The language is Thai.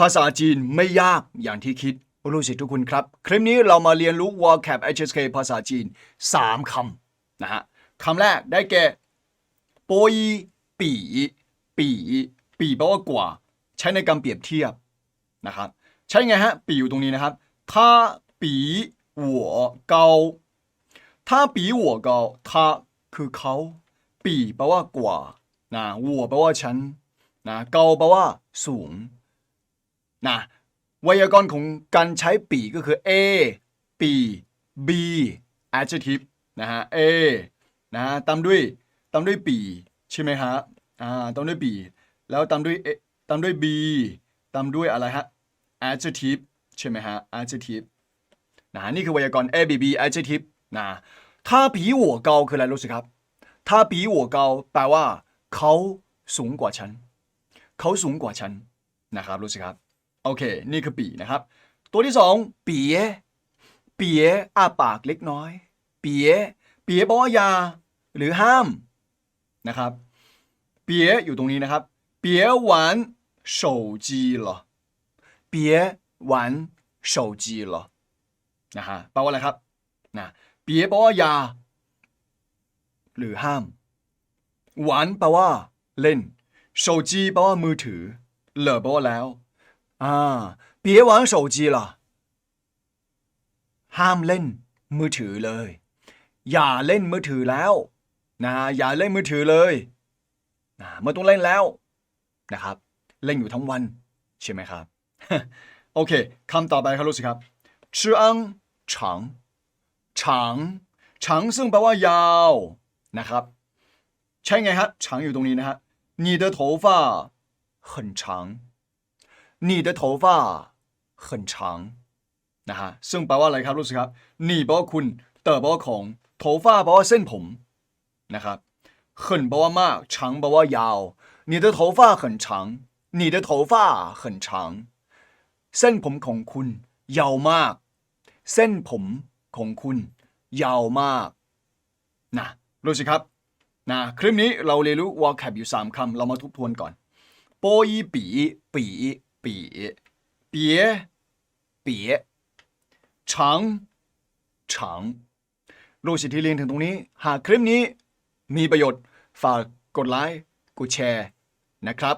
ภาษาจีนไม่ยากอย่างที่คิดรู้สิทุกคนครับ คลิปนี้เรามาเรียนรู้ vocab HSK ภาษาจีน 3 คำนะฮะคำแรกได้แก่โปยปีปีปีแปลว่ากว่า ใช้ในการเปรียบเทียบนะครับ ใช้ไงฮะ ปีอยู่ตรงนี้นะครับถ้าปีหัวเกาถ้าปีหัวถ้าคือเขาปีแปลว่ากว่านะหัวแปลว่าฉันนะเกาแปลว่าสูง นะไวยากรณ์ของการใช้ปีก็คือ A ปี B adjective นะฮะ A นะตามด้วยตามด้วยปีใช่ไหมฮะอ่าตามด้วยปี แล้วตามด้วย A ตามด้วย B ตามด้วยอะไรฮะ adjective ใช่ไหมฮะ adjective นะนี่คือไวยากรณ์ A B B adjective นะถ้าผีหัวเกาคืออะไรรู้สึกครับ ถ้าผีหัวเกาแปลว่า เขาสูงกว่าฉัน เขาสูงกว่าฉันนะครับรู้สึกครับ โอเค นี่คือปีนะครับ ตัวที่สองเปียเปียอ้าปากเล็กน้อย เปียเปียบอกยาหรือห้ามนะครับ เปียอยู่ตรงนี้นะครับ เปียหวานโซจีเหรอเปียหวานโซจีเหรอนะฮะแปลว่าอะไรครับนะเปียบอกยาหรือห้าม หวานแปลว่า เล่นโซจีแปลว่ามือถือเหลอแปลว่าแล้ว อ่า别玩手机了ห้ามเล่นมือถือเลย อย่าเล่นมือถือแล้วนะอย่าเล่นมือถือเลยนะไม่ต้องเล่นแล้วนะครับ เล่นอยู่ทั้งวัน ใช่ไหมครับ โอเคคำต่อไปครับรู้สิครับชื่ออัง长长长ซึ่งแปลว่ายาวนะครับ ใช่ไงฮะ长อยู่ตรงนี้นะฮะ你的头发很长 你的头发很长นะฮะซึ่งแปลว่าอะไรครับรู้สิครับ你แปลว่าคุณเต๋อแปลว่าของ头发แปลว่าเส้นผมนะครับ很แปลว่ามาก长แปลว่ายาว你的头发很长你的头发很长เส้นผมของคุณ ยาวมาก เส้นผมของคุณ ยาวมากนะรู้สิครับนะคลิปนี้เราเรียนรู้ vocab อยู่ 3คำเรามาทบทวนก่อนโปยปีปี ปีเปียเปีย长长รู้สิที่เรียนถึงตรงนี้ หากคลิปนี้มีประโยชน์ ฝากกดไลค์ กดแชร์นะครับ